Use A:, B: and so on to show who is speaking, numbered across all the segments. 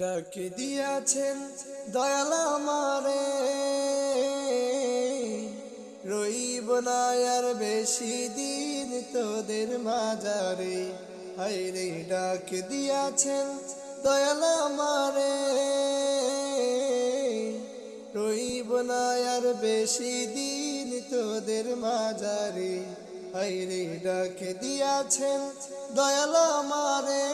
A: ডাকে দিয়াছেন, দয়াল আমারে, রইব না আর বেশি দিন তোদের মাজারে। হাইরে ডাক দিয়াছেন, দয়াল আমারে, রইব না আর বেশি দিন তোদের মাজারে। হাইরে ডাক দিয়াছেন, দয়াল আমারে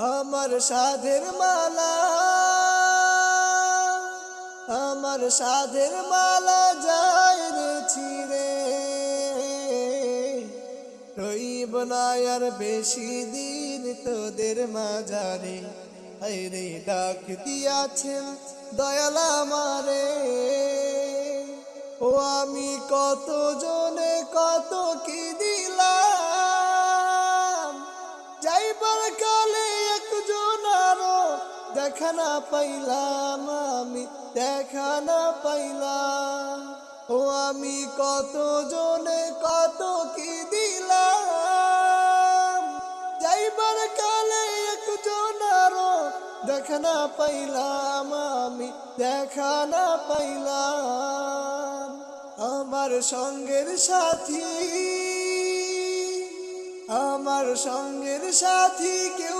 A: আমার সাধের মালা, আমার সাধের মালা যায় রে ছিড়ে। রইব না বেশি দিন তোদের মাঝারে হাইরে ডাক দিয়াছেন দয়াল আমারে। ও আমি কত জনে কত কি দিলাম দেখা না পাইলাম আমি, দেখা না পাইলাম। ও আমি কত জনে কত কি দিলাম? যাইবার কালে একজন আরও দেখা না পাইলাম আমি, দেখা না পাইলাম। আমার সঙ্গের সাথী, আমার সঙ্গের সাথী কেউ